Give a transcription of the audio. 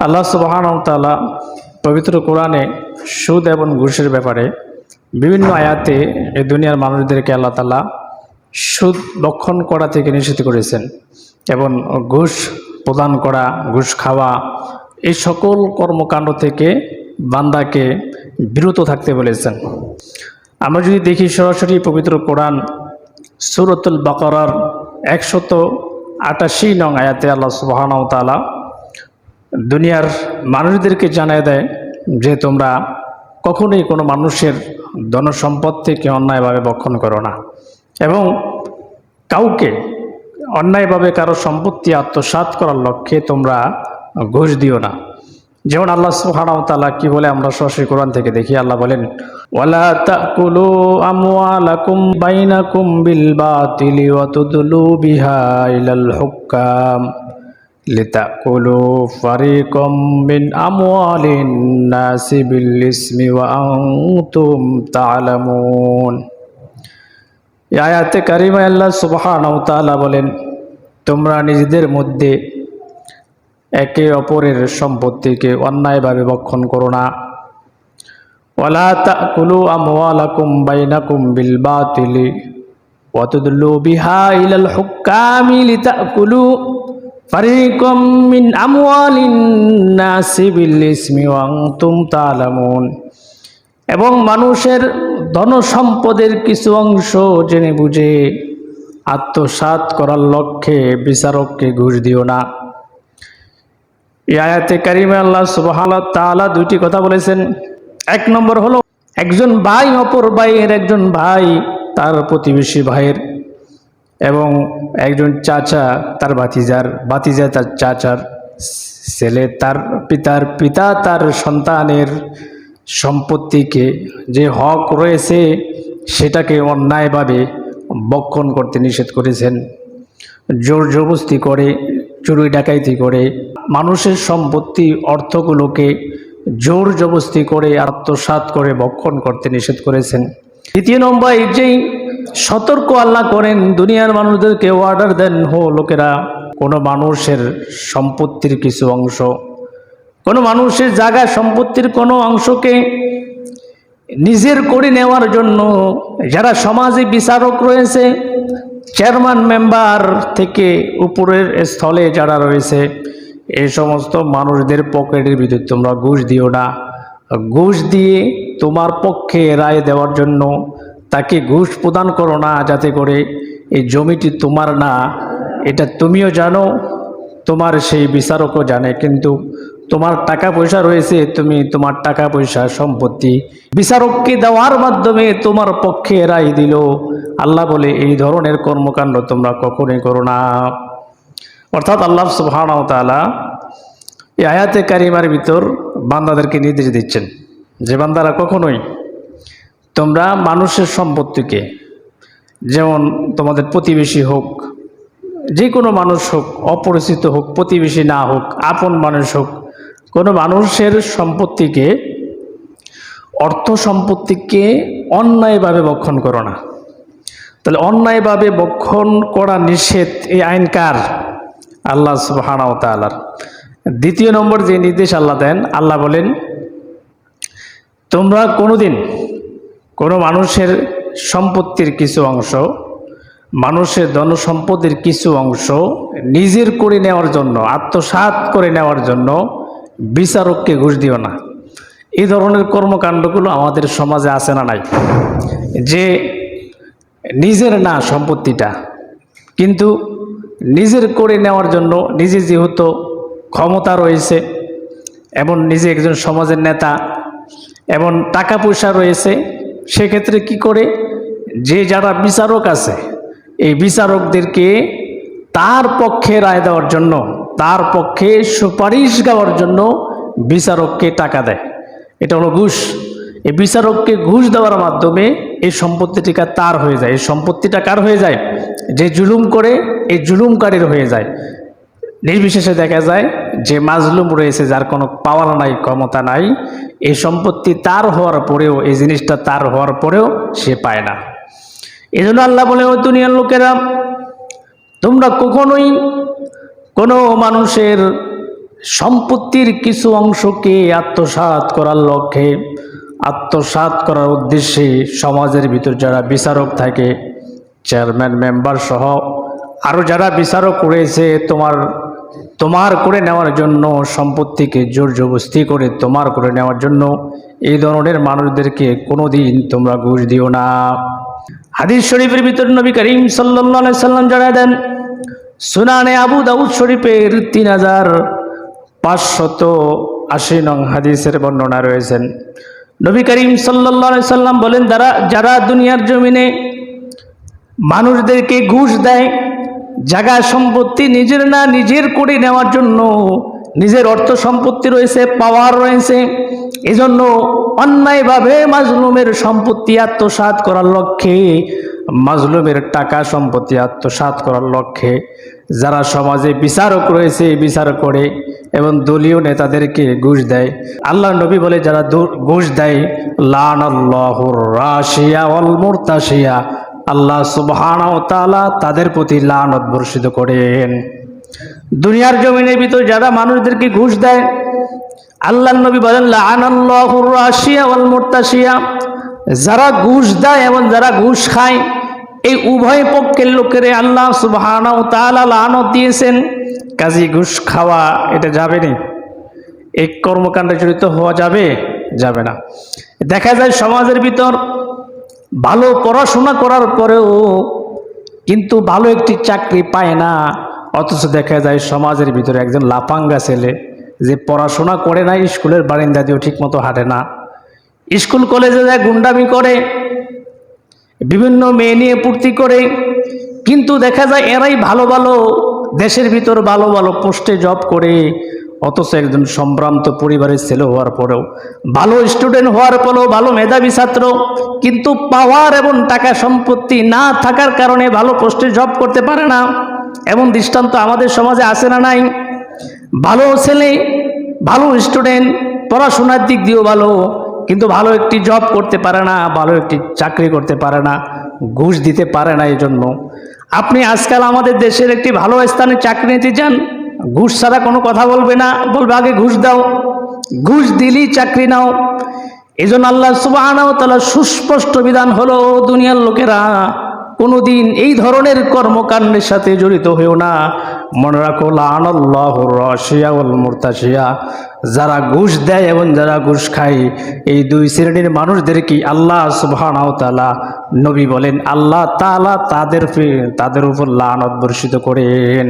আল্লাহ সুবাহানতালা পবিত্র কোরআনে সুদ এবং ঘুষের ব্যাপারে বিভিন্ন আয়াতে এই দুনিয়ার মানুষদেরকে আল্লাহ তালা সুদ লক্ষণ করা থেকে নিষেধ করেছেন এবং ঘুষ প্রদান করা, ঘুষ খাওয়া এই সকল কর্মকাণ্ড থেকে বান্দাকে বিরত থাকতে বলেছেন। আমরা যদি দেখি সরাসরি পবিত্র কোরআন সুরতুল বাকরার একশত আটাশি নং আয়াতে আল্লাহ সুবাহানাও তালা দুনিয়ার মানুষদেরকে জানিয়ে দেয় যে তোমরা কখনোই কোনো মানুষের ধনসম্পদ থেকে অন্যায়ভাবে বক্ষণ করো না। এবং কাউকে অন্যায়ভাবে কারও সম্পত্তি আত্মসাৎ করার লক্ষ্যে তোমরা ঘুষ দিও না। যেমন আল্লাহ সুবহানাহু তাআলা কি বলে আমরা সরাসরি কোরআন থেকে দেখি, আল্লাহ বলেন, ওয়ালা বিল বাতিলি বিহা মিন আমওয়ালিন নাসি বিল ইসমি ওয়া আনতুম তা'লামুন এই আয়াতে কারিমা আল্লাহ সুবহানাহু তাআলা বলেন, তোমরা নিজেদের মধ্যে একে অপরের সম্পত্তিকে অন্যায়ভাবে বক্ষণ করো না। ওয়ালা তাকুলু আমওয়ালাকুম বাইনাকুম বিল বাতিলি ওয়া তুদলু বিহা ইলাল হুক্কামি লিতাকুলু। ফারিকাম মিন আমওয়ালিন নাসি বিল ইসমি তা'লামুন এবং মানুষের ধন সম্পদের কিছু অংশ জেনে বুঝে আত্মসাৎ করার লক্ষ্যে বিচারককে ঘুষ দিও না। এই আয়াতে কারিমে আল্লাহ সুবাহ তাআলা দুইটি কথা বলেছেন। এক নম্বর হলো, একজন ভাই অপর ভাইয়ের একজন ভাই তার প্রতিবেশী ভাইয়ের। এবং একজন চাচা তার ভাতিজার, ভাতিজা তার চাচার ছেলে, তার পিতার পিতা তার সন্তানের সম্পত্তিকে যে হক রয়েছে সেটাকে অন্যায়ভাবে বক্ষণ করতে নিষেধ করেছেন। জোর জবস্তি করে, চুরি ডাকাইতি করে, মানুষের সম্পত্তি অর্থগুলোকে জোর জবস্তি করে আত্মসাৎ করে বক্ষণ করতে নিষেধ করেছেন। দ্বিতীয় নম্বর এই যেই সতর্ক আল্লাহ করেন, দুনিয়ার মানুষদেরকে অর্ডার দেন, হো লোকেরা, কোনো মানুষের সম্পত্তির কিছু অংশ। কোনো মানুষের জায়গা সম্পত্তির কোনো অংশকে নিজের করে নেওয়ার জন্য যারা সমাজে বিচারক রয়েছে চেয়ারম্যান মেম্বার থেকে উপরের স্থলে যারা রয়েছে এই সমস্ত মানুষদের পকেটের ভিতরে তোমরা ঘুষ দিও না। ঘুষ দিয়ে তোমার পক্ষে রায় দেওয়ার জন্য তাকে ঘুষ প্রদান করো না যাতে করে এই জমিটি তোমার না। এটা তুমিও জানো, তোমার সেই বিচারকও জানে, কিন্তু তোমার টাকা পয়সা রয়েছে, তুমি তোমার টাকা পয়সা সম্পত্তি বিচারককে দেওয়ার মাধ্যমে তোমার পক্ষে রায় দিল। আল্লাহ বলে, এই ধরনের কর্মকাণ্ড তোমরা কখনোই করো না। অর্থাৎ আল্লাহ সুবহানাহু তাআলা এই আয়াতে কারিমার ভিতর বান্দাদেরকে নির্দেশ দিচ্ছেন যে, বান্দারা কখনোই তোমরা মানুষের সম্পত্তিকে, যেমন তোমাদের প্রতিবেশী হোক যে কোনো মানুষ হোক, অপরিচিত হোক, প্রতিবেশী না হোক, আপন মানুষ হোক, কোনো মানুষের সম্পত্তিকে, অর্থ সম্পত্তিকে অন্যায়ভাবে বক্ষণ করো না। তাহলে অন্যায়ভাবে বক্ষণ করা নিষেধ এই আইন কার? আল্লাহ সুবাহানাও তালার দ্বিতীয় নম্বর যে নির্দেশ আল্লাহ দেন, আল্লাহ বলেন, তোমরা কোনোদিন কোনো মানুষের সম্পত্তির কিছু অংশ, মানুষের ধনসম্পদের কিছু অংশ নিজের করে নেওয়ার জন্য, আত্মসাৎ করে নেওয়ার জন্য বিচারককে ঘুষ দিও না। এই ধরনের কর্মকাণ্ডগুলো আমাদের সমাজে আছে না নাই? যে নিজের না সম্পত্তিটা, কিন্তু নিজের করে নেওয়ার জন্য নিজে যেহেতু ক্ষমতা রয়েছে এবং নিজে একজন সমাজের নেতা এবং টাকা পয়সা রয়েছে সেক্ষেত্রে কি করে? যে যারা বিচারক আছে, এই বিচারকদেরকে তার পক্ষে রায় দেওয়ার জন্য, তার পক্ষে সুপারিশ গাওয়ার জন্য বিচারককে টাকা দেয়। এটা হলো ঘুষ। এই বিচারককে ঘুষ দেওয়ার মাধ্যমে এই সম্পত্তিটিকা তার হয়ে যায়। এই সম্পত্তিটা কার হয়ে যায়? যে জুলুম করে, এই জুলুমকারীর হয়ে যায়। নির্বিশেষে দেখা যায় যে মাজলুম রয়েছে, যার কোনো পাওয়ার নাই, ক্ষমতা নাই। এই সম্পত্তি তার হওয়ার পরেও, এই জিনিসটা তার হওয়ার পরেও সে পায় না। এই জন্য আল্লাহ বলে, ও দুনিয়ার লোকেরা, তোমরা কখনোই কোনো মানুষের সম্পত্তির কিছু অংশকে আত্মসাৎ করার লক্ষ্যে, আত্মসাৎ করার উদ্দেশ্যে সমাজের ভিতর যারা বিচারক থাকে, চেয়ারম্যান, মেম্বার সহ আরও যারা বিচারক রয়েছে, তোমার তোমার করে নেওয়ার জন্য সম্পত্তিকে জোর জবস্তি করে তোমার করে নেওয়ার জন্য এই ধরনের মানুষদেরকে কোনো দিন তোমরা ঘুষ দিও না। হাদিস শরীফের ভিতর নবী করিম সাল্লাহ সাল্লাম জানায় দেন, সুনানে আবু দাউদ শরীফের তিন হাজার পাঁচশত আশি নং হাদিসের বর্ণনা রয়েছেন। নবী করিম সাল্লাহ সাল্লাম বলেন, যারা যারা দুনিয়ার জমিনে মানুষদেরকে ঘুষ দেয় জায়গা সম্পত্তি নিজের না নিজের করে নেওয়ার জন্য নিজের অর্থ সম্পত্তি রয়েছে পাওয়ার রয়েছে, এজন্য অন্যায়ভাবে মাজলুমের সম্পত্তি আত্মসাৎ করার লক্ষ্যে, মাজলুমের টাকা সম্পত্তি আত্মসাৎ করার লক্ষ্যে যারা সমাজে বিচারক রয়েছে, বিচার করে এবং দলীয় নেতাদেরকে ঘুষ দেয়। আল্লাহ নবী বলে, যারা ঘুষ দেয় লান রাশিয়া অল মুরতাশিয়া। আল্লাহ সুবহানাহু ওয়া তাআলা তাদের প্রতি লানত বর্ষিত করেন। দুনিয়ার জমিনের ভিতর যারা মানুষদেরকে ঘুষ দেয় আল্লাহ নবী বলেন মুরতাশিয়া। যারা ঘুষ দেয় এবং যারা ঘুষ খায়, এই উভয় পক্ষের লোকের আল্লাহ তাআলা লানত দিয়েছেন। কাজী ঘুষ খাওয়া এটা যাবে না? এই কর্মকাণ্ডে জড়িত হওয়া যাবে? যাবে না। দেখা যায় সমাজের ভিতর ভালো পড়াশোনা করার পরেও কিন্তু ভালো একটি চাকরি পায় না। অথচ দেখা যায় সমাজের ভিতরে একজন লাপাঙ্গা ছেলে যে পড়াশোনা করে না, স্কুলের বারিন্দা দিয়েও ঠিক মতো হাঁটে না। স্কুল, কলেজে যায়, গুন্ডামি করে, বিভিন্ন মেয়ে নিয়ে পূর্তি করে। কিন্তু দেখা যায় এরাই ভালো ভালো, দেশের ভিতর ভালো ভালো পোস্টে জব করে অথচ একজন সম্ভ্রান্ত পরিবারের ছেলে হওয়ার পরেও ভালো স্টুডেন্ট হওয়ার পরেও ভালো মেধাবী ছাত্র, কিন্তু পাওয়ার এবং টাকা সম্পত্তি না থাকার কারণে ভালো পোস্টে জব করতে পারে না। এমন দৃষ্টান্ত আমাদের সমাজে আসে না নাই? ভালো ছেলে, ভালো স্টুডেন্ট পড়াশোনার দিক দিয়েও ভালো, কিন্তু ভালো একটি জব করতে পারে না, ভালো একটি চাকরি করতে পারে না, ঘুষ দিতে পারে না এই জন্য আপনি আজকাল আমাদের দেশের একটি ভালো স্থানে চাকরি নিতে চান ঘুষ ছাড়া কোনো কথা বলবে না। বলবে, আগে ঘুষ দাও, ঘুষ দিলেই চাকরি নাও। এই জন্য আল্লাহ সুবাহ তালা সুস্পষ্ট বিধান হলো দুনিয়ার লোকেরা, কোনোদিন এই ধরনের কর্মকাণ্ডের সাথে জড়িত হয়েও না। মনে রাখো, লানাল্লাহ রশিয়া ওল মুরতাশিয়া। যারা ঘুষ দেয় এবং যারা ঘুষ খায়, এই দুই শ্রেণির মানুষদেরকে আল্লাহ সুবহানাহু তাআলা নবী বলেন? আল্লাহ তাআলা তাদের তাদের উপর লানত বর্ষিত করেন।